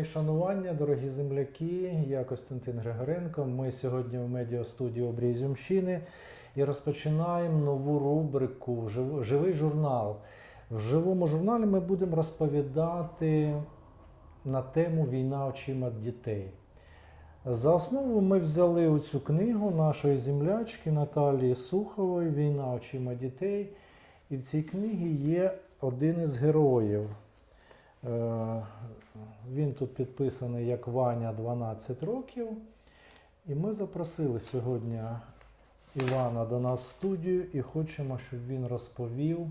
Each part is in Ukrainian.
Мої шанування, дорогі земляки, я Костянтин Григоренко. Ми сьогодні в медіастудії Обрій Зюмщини і розпочинаємо нову рубрику Живий журнал. В живому журналі ми будемо розповідати на тему Війна очима дітей. За основу ми взяли цю книгу нашої землячки Наталії Сухової Війна очима дітей. І в цій книгі є один із героїв. Е, Він тут підписаний як Ваня 12 років. І ми запросили сьогодні Івана до нас в студію і хочемо, щоб він розповів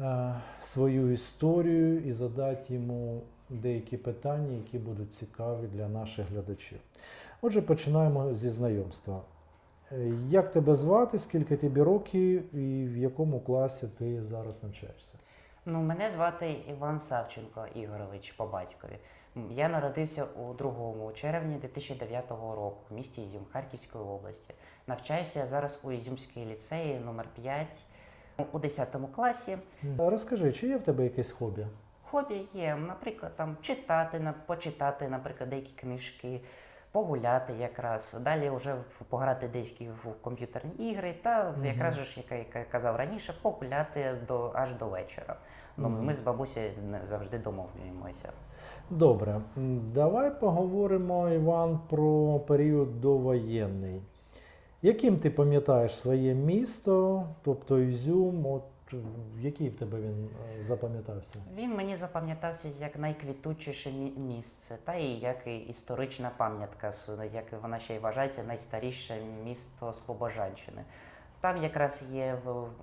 е, свою історію і задати йому деякі питання, які будуть цікаві для наших глядачів. Отже, починаємо зі знайомства. Е, Як тебе звати, скільки тобі років і в якому класі ти зараз навчаєшся? Ну, мене звати Іван Савченко Ігорович по батькові. Я народився у 2 червня 2009 року в місті Ізюм Харківської області. Навчаюся я зараз у Ізюмській ліцеї номер 5 у 10 класі. Розкажи, чи є в тебе якесь хобі? Хобі є, наприклад, там читати, почитати, наприклад, деякі книжки, погуляти якраз. Далі вже пограти деякі в комп'ютерні ігри, та якраз ж, як я казав раніше, погуляти до аж до вечора. Ну, ми з бабусею не завжди домовлюємося. Добре, давай поговоримо, Іван, про період довоєнний. Яким ти пам'ятаєш своє місто, тобто Ізюм, от який в тебе він е, запам'ятався? Він мені запам'ятався як найквітучіше місце, та і як і історична пам'ятка, як вона ще й вважається найстаріше місто Слобожанщини. Там якраз є,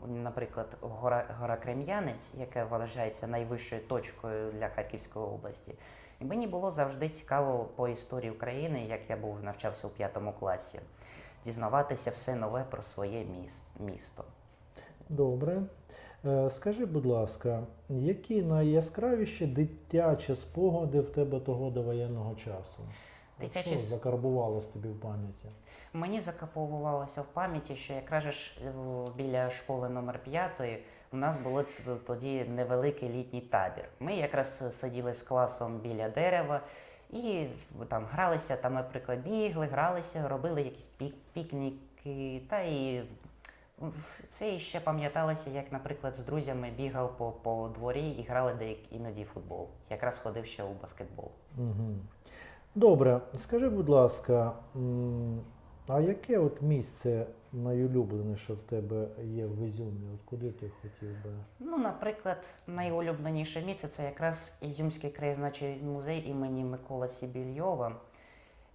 наприклад, гора, гора Крем'янець, яка вважається найвищою точкою для Харківської області. І мені було завжди цікаво по історії України, як я був навчався у п'ятому класі, дізнаватися все нове про своє місто. Добре. Е, Скажи, будь ласка, які найяскравіші дитячі спогади в тебе того довоєнного часу? Дитячі Що закарбувалось тобі в пам'яті? Мені закаповувалося в пам'яті, що якраз ж біля школи номер 5 у нас було тоді невеликий літній табір. Ми якраз сиділи з класом біля дерева і там гралися, там, наприклад, бігли, гралися, робили якісь пік- пікніки. Та і це ще пам'яталося, як, наприклад, з друзями бігав по, по дворі і грали деякі іноді футбол. Якраз ходив ще у баскетбол. Угу. Добре, скажи, будь ласка, а яке от місце найулюбленіше в тебе є в Ізюмі? От куди ти хотів би? Ну, наприклад, найулюбленіше місце це якраз Ізюмський краєзнавчий музей імені Микола Сібільйова,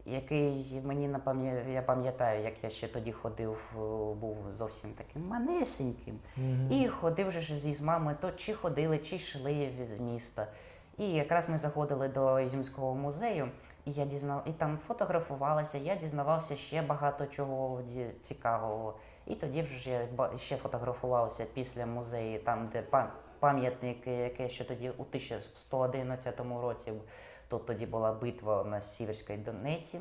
який мені напам'я... я пам'ятаю, як я ще тоді ходив, був зовсім таким манесеньким. І ходив же зі з мамою, то чи ходили, чи йшли з міста. І якраз ми заходили до Ізюмського музею, і я дізнав, і там фотографувалася, я дізнавався ще багато чого цікавого. І тоді вже ж я ще фотографувався після музею, там, де па- пам'ятник, яке ще тоді у 1111 році, тут тоді була битва на Сіверській Донеці.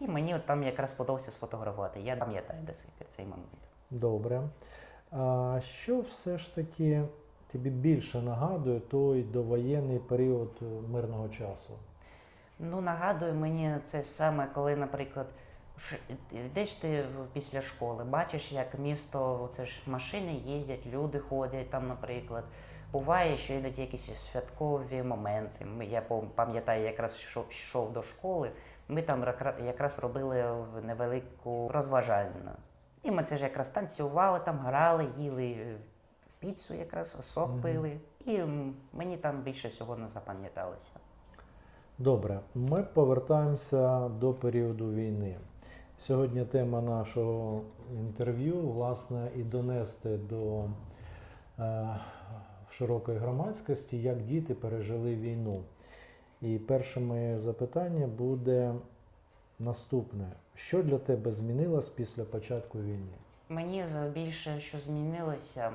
І мені от там якраз подобався сфотографувати. Я пам'ятаю до сих пір цей момент. Добре. А що все ж таки тобі більше нагадує той довоєнний період мирного часу? Ну, нагадує мені це саме, коли, наприклад, йдеш ти після школи, бачиш, як місто, це ж машини їздять, люди ходять там, наприклад. Буває, що іноді якісь святкові моменти. Я пам'ятаю, якраз йшов, йшов до школи, ми там якраз робили невелику розважальну. І ми це ж якраз танцювали, там грали, їли е, в піцу якраз, сок пили. І мені там більше всього не запам'яталося. Добре, ми повертаємося до періоду війни. Сьогодні тема нашого інтерв'ю, власне, і донести до е, широкої громадськості, як діти пережили війну. І перше моє запитання буде наступне: що для тебе змінилось після початку війни? Мені більше, що змінилося,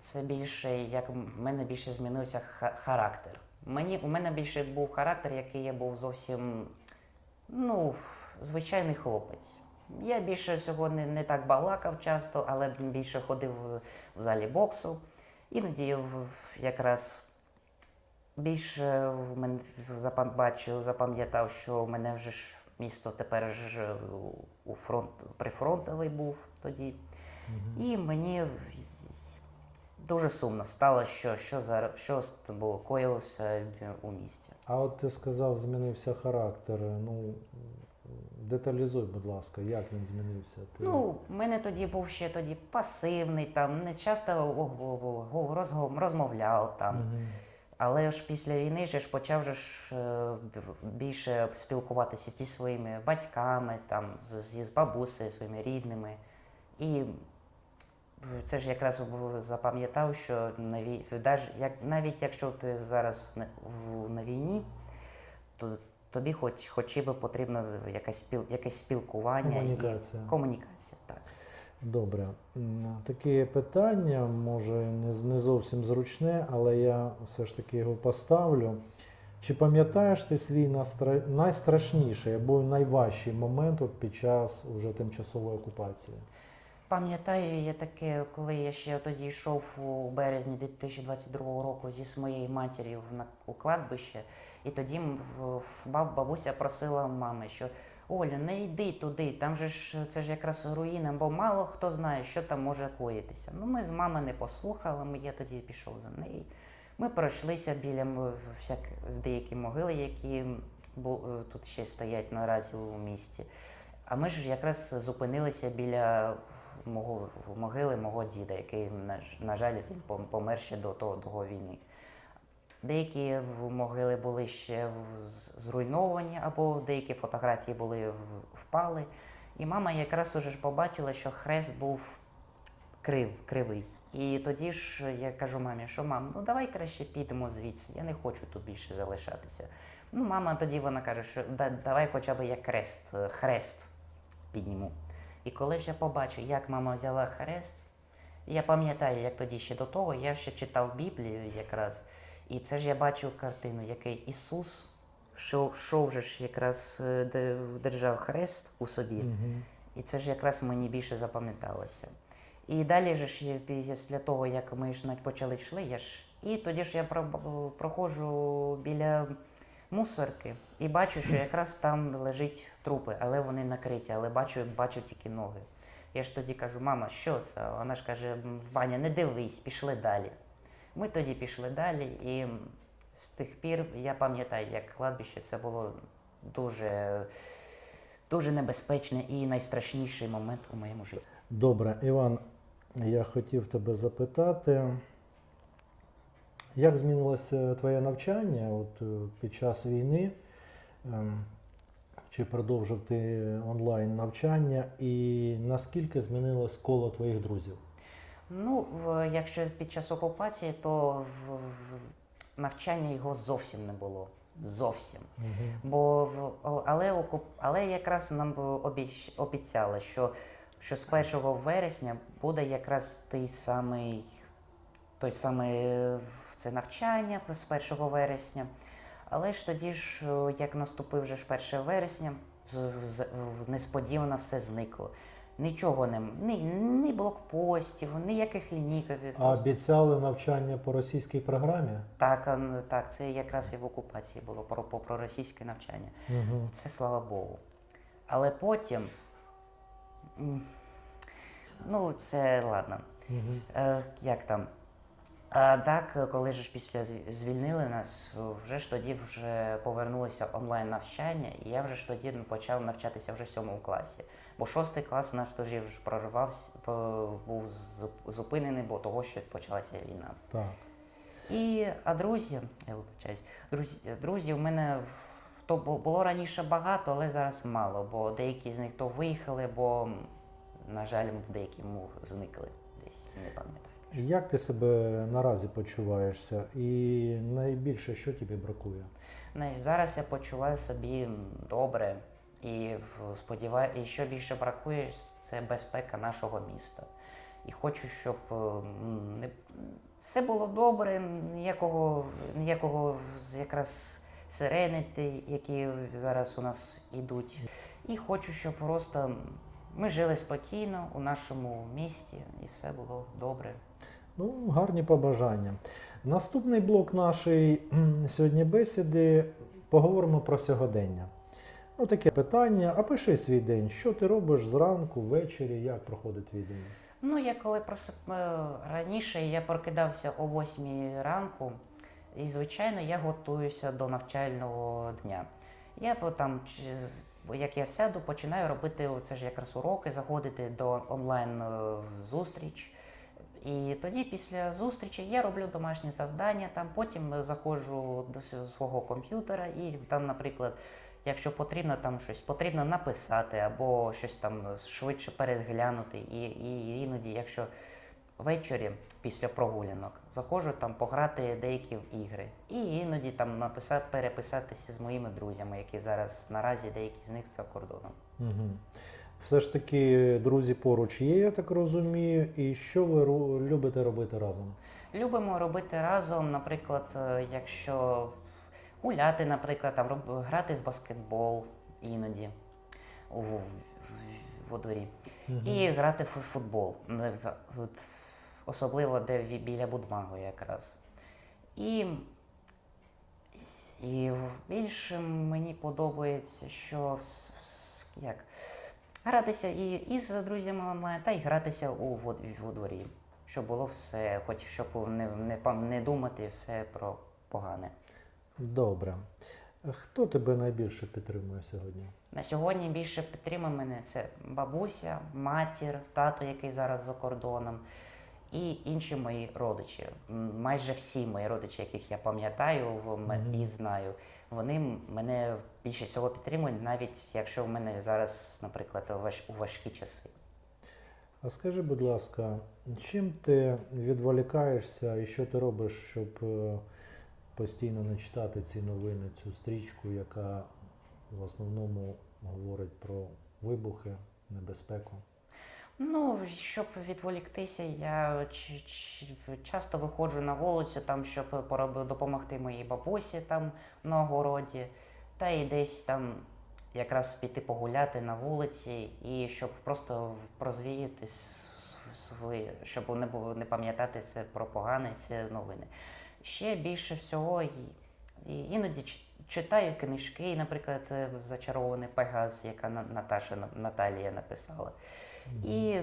це більше, як в мене більше змінився характер. Мені, у мене більше був характер, який я був зовсім ну, звичайний хлопець. Я більше всього не, так балакав часто, але більше ходив в залі боксу. Іноді якраз більше в мене бачив, запам'ятав, що в мене вже ж місто тепер ж у фронт, прифронтовий був тоді. І мені дуже сумно стало, що, що, зараз, що тобою коїлося у місті. А от ти сказав, змінився характер. Ну, деталізуй, будь ласка, як він змінився? Ти... Ну, в мене тоді був ще тоді пасивний, там не часто розмовляв там. Мгм. Але ж після війни ж почав же ж е, більше спілкуватися зі своїми батьками, там, з, зі- з бабусею, своїми рідними. І це ж якраз запам'ятав, що на вій- даже як, навіть якщо ти зараз на війні, то тобі хоч, хоч би потрібно якась спіл, якесь спілкування Комунікація. і комунікація. Так. Добре. Таке питання, може, не, не зовсім зручне, але я все ж таки його поставлю. Чи пам'ятаєш ти свій настра- найстрашніший або найважчий момент от під час уже тимчасової окупації? Пам'ятаю я таке, коли я ще тоді йшов у березні 2022 року зі своєю матір'ю на у кладбище, і тоді бабуся просила мами, що Оля, не йди туди, там же ж це ж якраз руїна, бо мало хто знає, що там може коїтися. Ну, ми з мами не послухали, я тоді пішов за нею. Ми пройшлися біля всяк, деякі могили, які е, тут ще стоять наразі у місті. А ми ж якраз зупинилися біля мого могили мого діда, який, на жаль, він помер ще до того до війни. Деякі могили були ще зруйновані, або деякі фотографії були впали. І мама якраз уже ж побачила, що хрест був крив, кривий. І тоді ж я кажу мамі, що мам, ну давай краще підемо звідси, я не хочу тут більше залишатися. Ну, мама тоді вона каже, що давай хоча б я крест, е, хрест підніму. І коли ж я побачив, як мама взяла хрест, я пам'ятаю, як тоді ще до того, я ще читав Біблію якраз, і це ж я бачив картину, який Ісус, що йшов же ж якраз е, держав хрест у собі. Мгм. І це ж якраз мені більше запам'яталося. І далі ж після того, як ми ж почали йшли, я ж і тоді ж я проходжу біля мусорки і бачу, що якраз там лежать трупи, але вони накриті, але бачу, бачу тільки ноги. Я ж тоді кажу, мама, що це? Вона ж каже, Ваня, не дивись, пішли далі. Ми тоді пішли далі, і з тих пір я пам'ятаю, як кладбище це було дуже, дуже небезпечне і найстрашніший момент у моєму житті. Добре, Іван, я хотів тебе запитати, як змінилося твоє навчання от, е, під час війни? Ем, Чи продовжив ти онлайн навчання, і наскільки змінилось коло твоїх друзів? Ну, якщо під час окупації, то навчання його зовсім не було. Зовсім. Бо в- але, окуп, але якраз нам б обіч, обіцяли, що, що з 1 вересня буде якраз той самий, той самий це навчання з 1 вересня. Але ж тоді ж, як наступив вже ж 1 вересня, з- з- несподівано все зникло. Нічого не ні, ні блокпостів, ніяких лінійків. А обіцяли навчання по російській програмі? Так, так, це якраз і в окупації було про, про, про російське навчання. Угу. Це слава Богу. Але потім. Ну, це ладно. Угу. Е, як там? А, так, коли ж після звільнили нас, вже ж тоді вже повернулося онлайн навчання, і я вже ж тоді почав навчатися вже в сьомому класі. Бо шостий клас у нас тоді вже прорвався, був зупинений, бо того, що почалася війна. Так. І, а друзі, я вибачаюсь, друзі, друзі, у мене то було раніше багато, але зараз мало, бо деякі з них то виїхали, бо, на жаль, деякі зникли десь, не пам'ятаю. Як ти себе наразі почуваєшся? І найбільше, що тобі бракує? Зараз я почуваю собі добре і в- сподіваю, і що більше бракує, це безпека нашого міста. І хочу, щоб е, не, все було добре, ніякого, ніякого якраз сирени, які зараз у нас ідуть. І хочу, щоб просто ми жили спокійно у нашому місті і все було добре. Ну, гарні побажання. Наступний блок нашої сьогодні бесіди поговоримо про сьогодення. Ну, таке питання. А пиши свій день. Що ти робиш зранку, ввечері, як проходить твій день? Ну, я коли просип... е, раніше я прокидався о 8 ранку, і, звичайно, я готуюся до навчального дня. Я там, як я сяду, починаю робити це ж якраз уроки, заходити до онлайн е, зустріч. І тоді після зустрічі я роблю домашні завдання, там потім е, заходжу до свого комп'ютера і там, наприклад, якщо потрібно там щось потрібно написати або щось там швидше переглянути. І, і іноді, якщо ввечері після прогулянок заходжу там пограти деякі в ігри. І іноді там написати, переписатися з моїми друзями, які зараз наразі деякі з них за кордоном. Угу. Все ж таки, друзі поруч є, я так розумію. І що ви любите робити разом? Любимо робити разом, наприклад, е, якщо гуляти, наприклад, там роб- грати в баскетбол іноді у, в, во дворі. І грати в футбол. Особливо де біля Будмагу якраз. І, і в- більше мені подобається, що як, гратися і, і з друзями онлайн, та й гратися у, во дворі. Щоб було все, хоч щоб не, не, не думати все про погане. Добре. Хто тебе найбільше підтримує сьогодні? На сьогодні більше підтримує мене це бабуся, матір, тато, який зараз за кордоном, і інші мої родичі. Майже всі мої родичі, яких я пам'ятаю і знаю, вони мене більше всього підтримують, навіть якщо в мене зараз, наприклад, у важкі часи. А скажи, будь ласка, чим ти відволікаєшся і що ти робиш, щоб е, постійно не читати ці новини, цю стрічку, яка в основному говорить про вибухи, небезпеку? Ну, щоб відволіктися, я часто виходжу на вулицю, там, щоб допомогти моїй бабусі там на огороді, та й десь там якраз піти погуляти на вулиці, і щоб просто розвіяти свої, щоб не було не пам'ятати це про погане всі новини. Ще більше всього і, і іноді читаю книжки, наприклад, Зачарований Пегас, яка На- Наташа Наталія написала. І,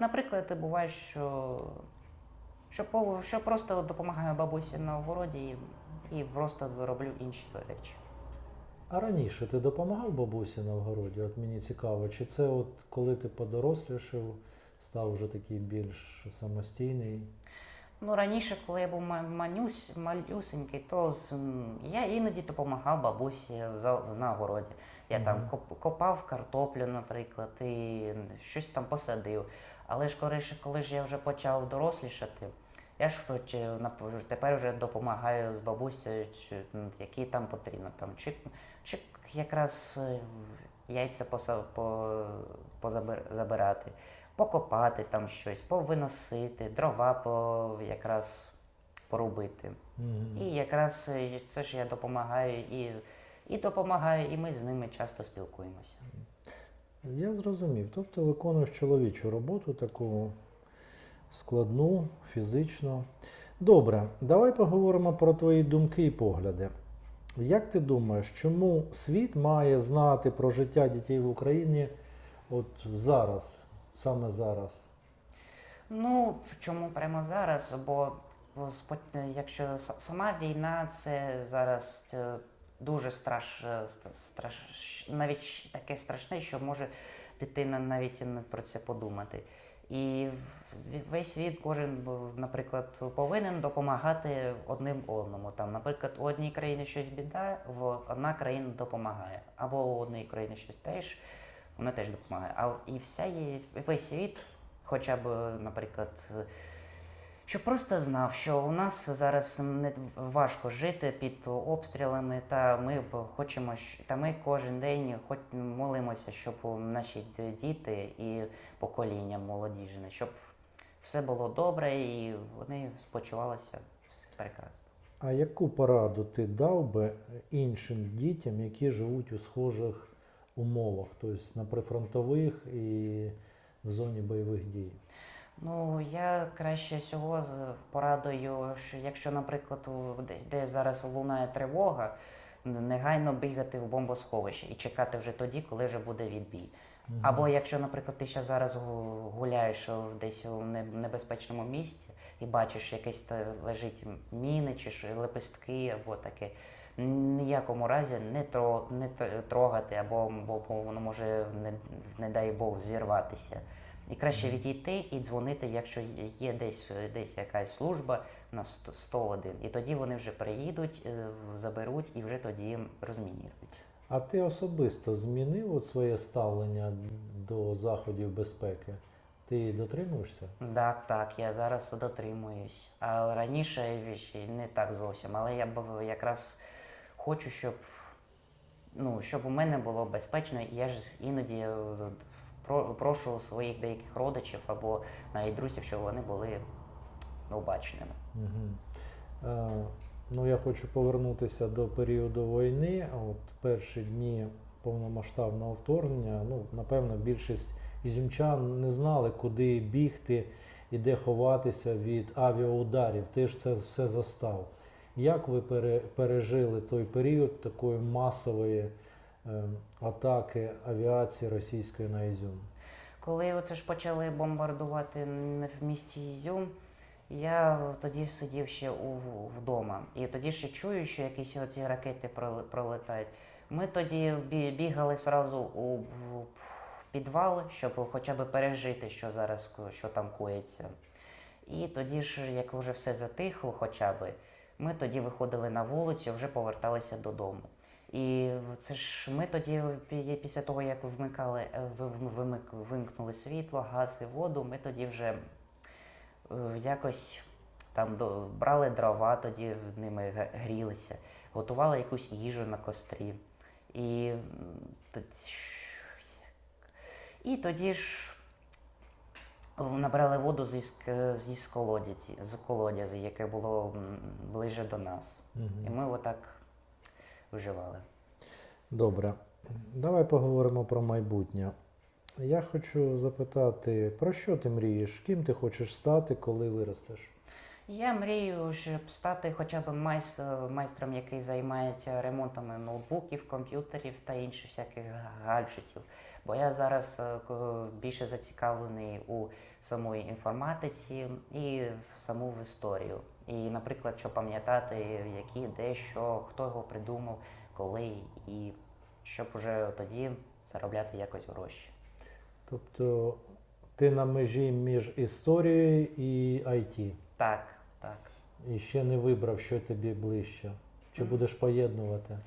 наприклад, буває, що, що, що просто допомагаю бабусі на огороді і, і просто роблю інші речі. А раніше ти допомагав бабусі на огороді? От мені цікаво, чи це от коли ти подорослішав, став вже такий більш самостійний? Ну, раніше, коли я був малюсенький, то я іноді допомагав бабусі на огороді. Я там копав картоплю, наприклад, і щось там посадив. Але ж коли ж я вже почав дорослішати, я ж хоч, е, тепер вже допомагаю з бабусею, чи, які там потрібно. Там, чи, чи якраз е, яйця поса- по, покопати там щось, повиносити, дрова по, якраз порубити. Мгм. І якраз е, це ж я допомагаю і, і допомагаю, і ми з ними часто спілкуємося. Я зрозумів. Тобто виконуєш чоловічу роботу, таку складну, фізично. Добре, давай поговоримо про твої думки і погляди. Як ти думаєш, чому світ має знати про життя дітей в Україні от зараз, саме зараз? Ну, чому прямо зараз? Бо бо якщо сама війна, це зараз е, дуже страш, е, страш, навіть таке страшне, що може дитина навіть не про це подумати. І весь світ, кожен, б, наприклад, повинен допомагати одним одному. Там, наприклад, у одній країні щось біда, в одна країна допомагає. Або у однієї країни щось теж, вона теж допомагає. А і вся є, весь світ, хоча б, наприклад, щоб просто знав, що у нас зараз не важко жити під обстрілами, та ми хочемо, та ми кожен день хоч молимося, щоб наші діти і покоління молодіжне, щоб все було добре і вони спочувалися все прекрасно. А яку пораду ти дав би іншим дітям, які живуть у схожих умовах, тобто на прифронтових і в зоні бойових дій? Ну, я краще всього з- порадую, що якщо, наприклад, у- де, де зараз лунає тривога, н- негайно бігати в бомбосховище і чекати вже тоді, коли вже буде відбій. Або якщо, наприклад, ти ще зараз гу- гуляєш десь у не- небезпечному місці і бачиш, якесь та лежить міни чи ж лепестки або таке. Ніякому разі не, тро, не трогати, або бо, бо воно може, не, не дай Бог, зірватися. І краще відійти і дзвонити, якщо є десь, десь якась служба на 100 101. І тоді вони вже приїдуть, е, заберуть і вже тоді розмінірують. А ти особисто змінив от своє ставлення до заходів безпеки? Ти дотримуєшся? Так, так, я зараз дотримуюсь. А раніше не так зовсім. Але я б якраз хочу, щоб, ну, щоб у мене було безпечно. І Я ж іноді прошу своїх деяких родичів або навіть друзів, щоб вони були обачними. Угу. Е, ну, я хочу повернутися до періоду війни. От перші дні повномасштабного вторгнення, ну, напевно, більшість ізюмчан не знали, куди бігти і де ховатися від авіаударів. Ти ж це все застав. Як ви пере- пережили той період такої масової атаки авіації російської на Ізюм? Коли оце ж почали бомбардувати в місті Ізюм, я тоді сидів ще вдома. І тоді ще чую, що якісь оці ракети пролетають. Ми тоді бігали зразу у підвал, щоб хоча б пережити, що зараз що там коїться. І тоді ж, як вже все затихло, хоча б, ми тоді виходили на вулицю, вже поверталися додому. І це ж ми тоді, після того, як вмикали, е, вимкнули світло, газ і воду, ми тоді вже е, якось там брали дрова, тоді ними грілися, готували якусь їжу на кострі. І, тоді, і тоді ж набрали воду з колодязі, яке було м, ближе до нас. І ми отак виживали. Добре, давай поговоримо про майбутнє. Я хочу запитати, про що ти мрієш? Ким ти хочеш стати, коли виростеш? Я мрію, щоб стати хоча б майс, майстром, який займається ремонтами ноутбуків, комп'ютерів та інших всяких гаджетів. Бо я зараз е, більше зацікавлений у самої інформатиці і в саму в історію. І, наприклад, що пам'ятати, які, де, що, хто його придумав, коли, і щоб уже тоді заробляти якось гроші. Тобто ти на межі між історією і IT. Так, так. І ще не вибрав, що тобі ближче. Чи будеш поєднувати?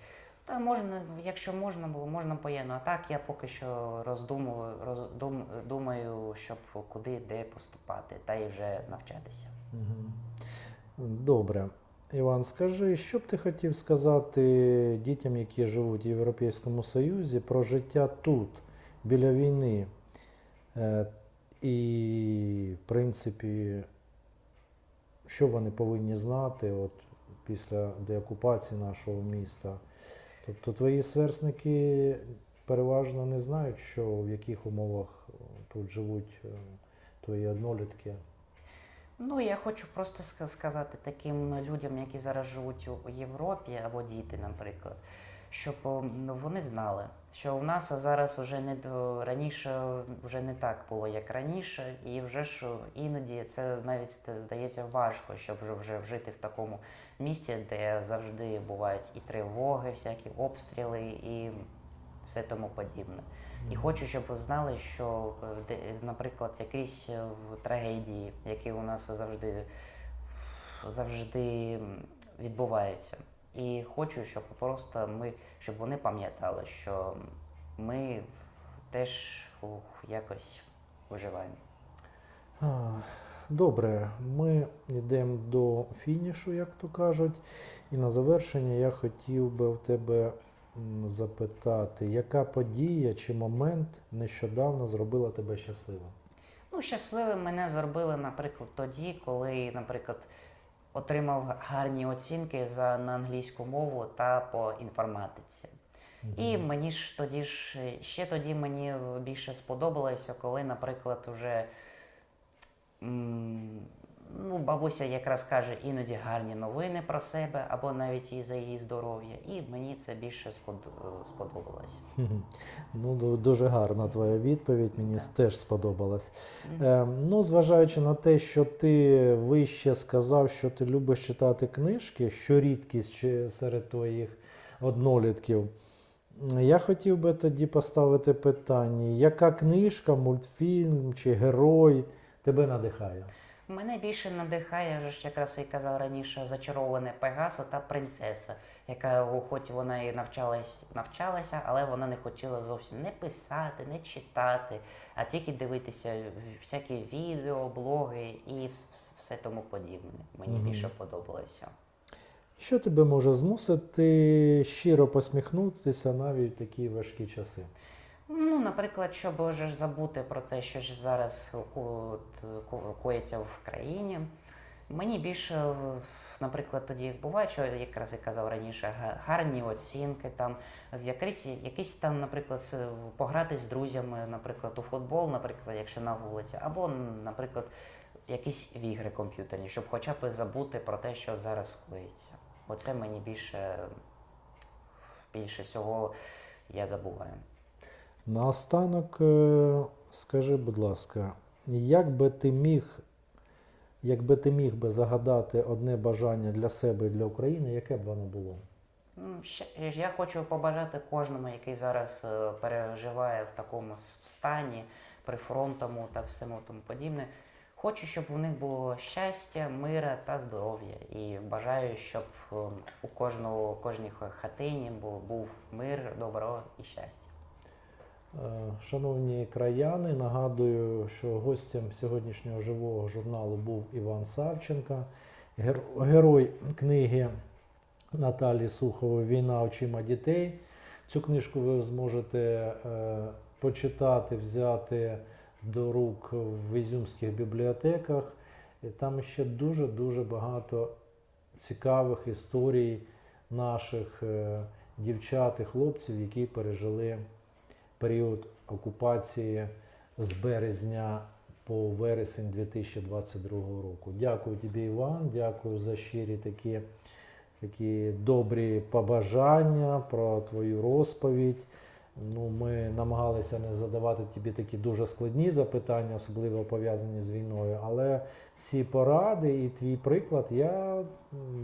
Та можна, якщо можна було, можна поєднати. А так я поки що роздумую, роздум, думаю, щоб куди, де поступати, та й вже навчатися. Мгм. Добре. Іван, скажи, що б ти хотів сказати дітям, які живуть в Європейському Союзі, про життя тут, біля війни? Е, І, в принципі, що вони повинні знати от, після деокупації нашого міста? Тобто твої сверстники переважно не знають, що в яких умовах тут живуть е, твої однолітки. Ну, я хочу просто сказати таким людям, які зараз живуть у- у Європі, або діти, наприклад, щоб ну, вони знали, що в нас зараз вже не раніше вже не так було, як раніше, і вже ж іноді це навіть е, здається важко, щоб вже, вже жити в такому місті, де завжди бувають і тривоги, всякі обстріли, і все тому подібне. І хочу, щоб ви знали, що, е, наприклад, якісь е, трагедії, які у нас завжди, завжди відбуваються. І хочу, щоб просто ми, щоб вони пам'ятали, що ми теж ух, якось виживаємо. Добре, ми йдемо до фінішу, як то кажуть. І на завершення я хотів би в тебе запитати, яка подія чи момент нещодавно зробила тебе щасливим? Ну, щасливим мене зробили, наприклад, тоді, коли, наприклад, отримав гарні оцінки за на англійську мову та по інформатиці. І мені ж тоді ж ще тоді мені більше сподобалося, коли, наприклад, вже М, Ну, бабуся якраз каже іноді гарні новини про себе або навіть і за її здоров'я, і мені це більше сподобалось. Ну, дуже гарна твоя відповідь, мені Так. теж сподобалась. Е, ну, зважаючи на те, що ти вище сказав, що ти любиш читати книжки, що рідкість чи серед твоїх однолітків. Я хотів би тоді поставити питання: яка книжка, мультфільм чи герой тебе надихає? Мене більше надихає, я ж якраз і казав раніше, зачароване Пегасо та принцеса, яка, хоч вона і навчалась, навчалася, але вона не хотіла зовсім не писати, не читати, а тільки дивитися всякі відео, блоги і вс- вс- все тому подібне. Мені Мгм. більше подобалося. Що тебе може змусити щиро посміхнутися навіть в такі важкі часи? Ну, наприклад, щоб вже забути про те, що ж зараз ко- коїться в країні. Мені більше, наприклад, тоді буває, що якраз я казав раніше, гарні оцінки, там в якийсь, якийсь там, наприклад, пограти з друзями, наприклад, у футбол, наприклад, якщо на вулиці, або, наприклад, якісь в ігри комп'ютерні, щоб хоча б забути про те, що зараз коїться. Оце мені більше, більше всього я забуваю. Наостанок, е, скажи, будь ласка, як би ти міг, якби ти міг би загадати одне бажання для себе і для України, яке б воно було? Ще- Я хочу побажати кожному, який зараз е, переживає в такому стані, при фронтому та всьому тому подібне. Хочу, щоб у них було щастя, мира та здоров'я. І бажаю, щоб е, у кожного, кожній хатині був мир, добро і щастя. Е, Шановні краяни, нагадую, що гостем сьогоднішнього живого журналу був Іван Савченко, герой книги Наталі Сухової Війна очима дітей. Цю книжку ви зможете е, почитати, взяти до рук в ізюмських бібліотеках. Там ще дуже-дуже багато цікавих історій наших е, дівчат і хлопців, які пережили період окупації з березня по вересень 2022 року. Дякую тобі, Іван, дякую за щирі такі, такі добрі побажання про твою розповідь. Ну, ми намагалися не задавати тобі такі дуже складні запитання, особливо пов'язані з війною. Але всі поради і твій приклад, я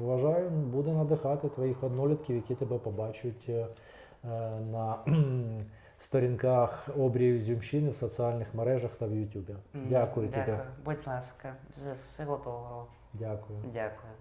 вважаю, буде надихати твоїх однолітків, які тебе побачать е, на сторінках обрію Зюмщини в соціальних мережах та в Ютубі. Дякую, Дякую тобі. Будь ласка, всього доброго. Дякую. Дякую.